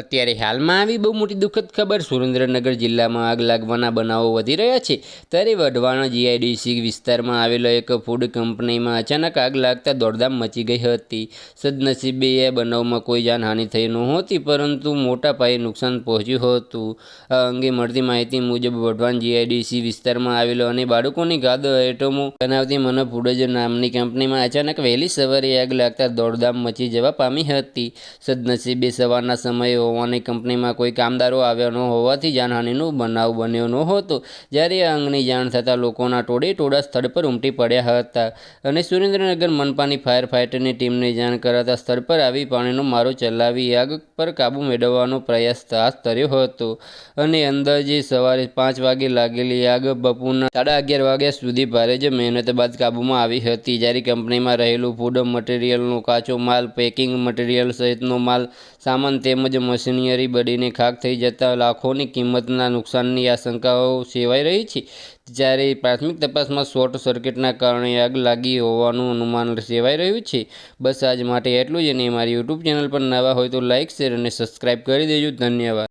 અત્યારે હાલમાં આવી બહુ મોટી દુઃખદ ખબર, સુરેન્દ્રનગર જિલ્લામાં આગ લાગવાના બનાવો વધી રહ્યા છે. ત્યારે વઢવાણ જીઆઈડીસી વિસ્તારમાં આવેલો એક ફૂડ કંપનીમાં અચાનક આગ લાગતા દોડધામ મચી ગઈ હતી. સદનસીબે એ બનાવમાં કોઈ જાનહાનિ થઈ નહોતી, પરંતુ મોટા પાયે નુકસાન પહોંચ્યું હતું. આ અંગે મળતી માહિતી મુજબ વઢવાણ જીઆઈડીસી વિસ્તારમાં આવેલો અને બાળકોની ગાદ આઇટમો બનાવતી મન ફૂડજ નામની કંપનીમાં અચાનક વહેલી સવારે આગ લાગતા દોડધામ મચી જવા પામી હતી. સદનસીબે સવારના સમયે હોવાની કંપનીમાં કોઈ કામદારો આવ્યા ન હોવાથી જાનહાનિનો બનાવ બન્યો ન હતો. જ્યારે આ અંગની જાણ થતાં લોકોના ટોળે ટોળા સ્થળ પર ઉમટી પડ્યા હતા અને સુરેન્દ્રનગર મનપાની ફાયર ફાઇટરની ટીમને જાણ કરાતા સ્થળ પર આવી પાણીનો મારો ચલાવી આગ પર કાબૂ મેળવવાનો પ્રયાસ હાથ ધર્યો હતો. અને અંદાજે સવારે પાંચ વાગે લાગેલી આગ બપોરના સાડા અગિયાર વાગ્યા સુધી ભારે જ મહેનત બાદ કાબૂમાં આવી હતી. જ્યારે કંપનીમાં રહેલું ફૂડ મટીરિયલનો કાચો માલ પેકિંગ મટીરિયલ સહિતનો માલ, સામાન તેમજ મશીનરી બળીને ખાક થઈ જતાં લાખોની કિંમતના નુકસાનની આશંકાઓ સેવાઈ રહી છે. જ્યારે પ્રાથમિક તપાસમાં શોર્ટ સર્કિટના કારણે આગ લાગી હોવાનું અનુમાન સેવાઈ રહ્યું છે. બસ આજ માટે એટલું જ અને મારી યુટ્યુબ ચેનલ પર નવા હોય તો લાઇક શેર અને સબસ્ક્રાઈબ કરી દેજો. ધન્યવાદ.